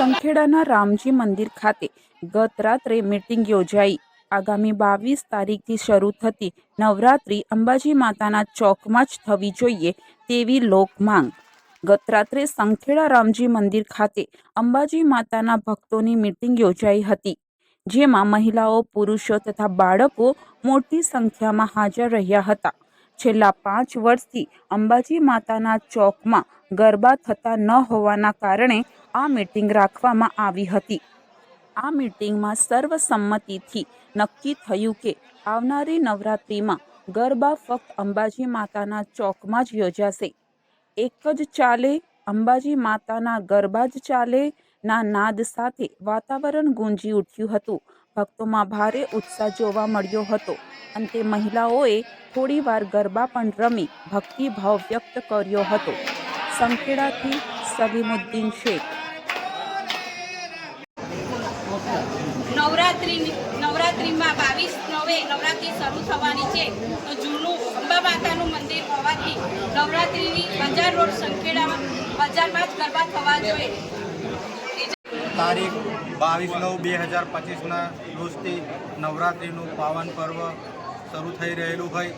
સંખેડાના રામજી મંદિર ખાતે ગત રાત્રે મીટિંગ યોજાઈ. આગામી બાવીસ તારીખથી શરૂ થતી નવરાત્રિ અંબાજી માતાના ચોકમાં જ થવી જોઈએ તેવી લોક માંગ. ગત રાત્રે સંખેડા રામજી મંદિર ખાતે અંબાજી માતાના ભક્તોની મીટિંગ યોજાઈ હતી, જેમાં મહિલાઓ, પુરુષો તથા બાળકો મોટી સંખ્યામાં હાજર રહ્યા હતા. છેલ્લા પાંચ વર્ષથી અંબાજી માતાના ચોકમાં ગરબા થતા ન હોવાના કારણે આ મીટિંગ રાખવામાં આવી હતી. આ મીટિંગમાં સર્વસંમતિથી નક્કી થયું કે આવનારી નવરાત્રિમાં ગરબા ફક્ત અંબાજી માતાના ચોકમાં જ યોજાશે. એક જ ચાલે અંબાજી માતાના ગરબા જ ચાલે ના નાદ સાથે વાતાવરણ ગુંજી ઉઠ્યું હતું. ભક્તોમાં ભારે ઉત્સાહ જોવા મળ્યો હતો. અંતે મહિલાઓએ થોડીવાર ગરબા પણ રમી ભક્તિભાવ વ્યક્ત કર્યો હતો. સંખેડાથી સલીમુદ્દીન શેખ. નવરાત્રિ નવરાત્રિમાં બાવીસ નવે નવરાત્રિ શરૂ થવાની છે. તો જૂનું અંબા માતાનું મંદિર હોવાથી નવરાત્રિની બજાર રોડ સંખેડામાં બજારમાં જ ગરબા થવા જોઈએ. તારીખ બાવીસ નવ બે હજાર પચીસના રોજથી નવરાત્રિનું પાવન પર્વ શરૂ થઈ રહેલું હોય.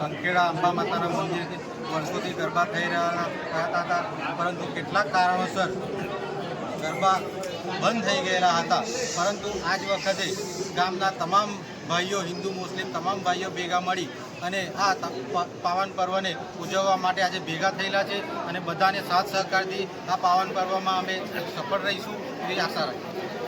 સંખેડા અંબા માતાના મંદિરથી વર્ષોથી ગરબા થઈ રહ્યા રહેતા હતા. પરંતુ કેટલાક કારણોસર ગરબા બંધ થઈ ગયેલા હતા. પરંતુ આજ વખતે ગામના તમામ ભાઈઓ, હિન્દુ, મુસ્લિમ, તમામ ભાઈઓ ભેગા મળી અને આ પાવન પર્વને ઉજવવા માટે આજે ભેગા થયેલા છે અને બધાને સાથ સહકારથી આ પાવન પર્વમાં અમે સફળ રહીશું એવી આશા રાખીએ.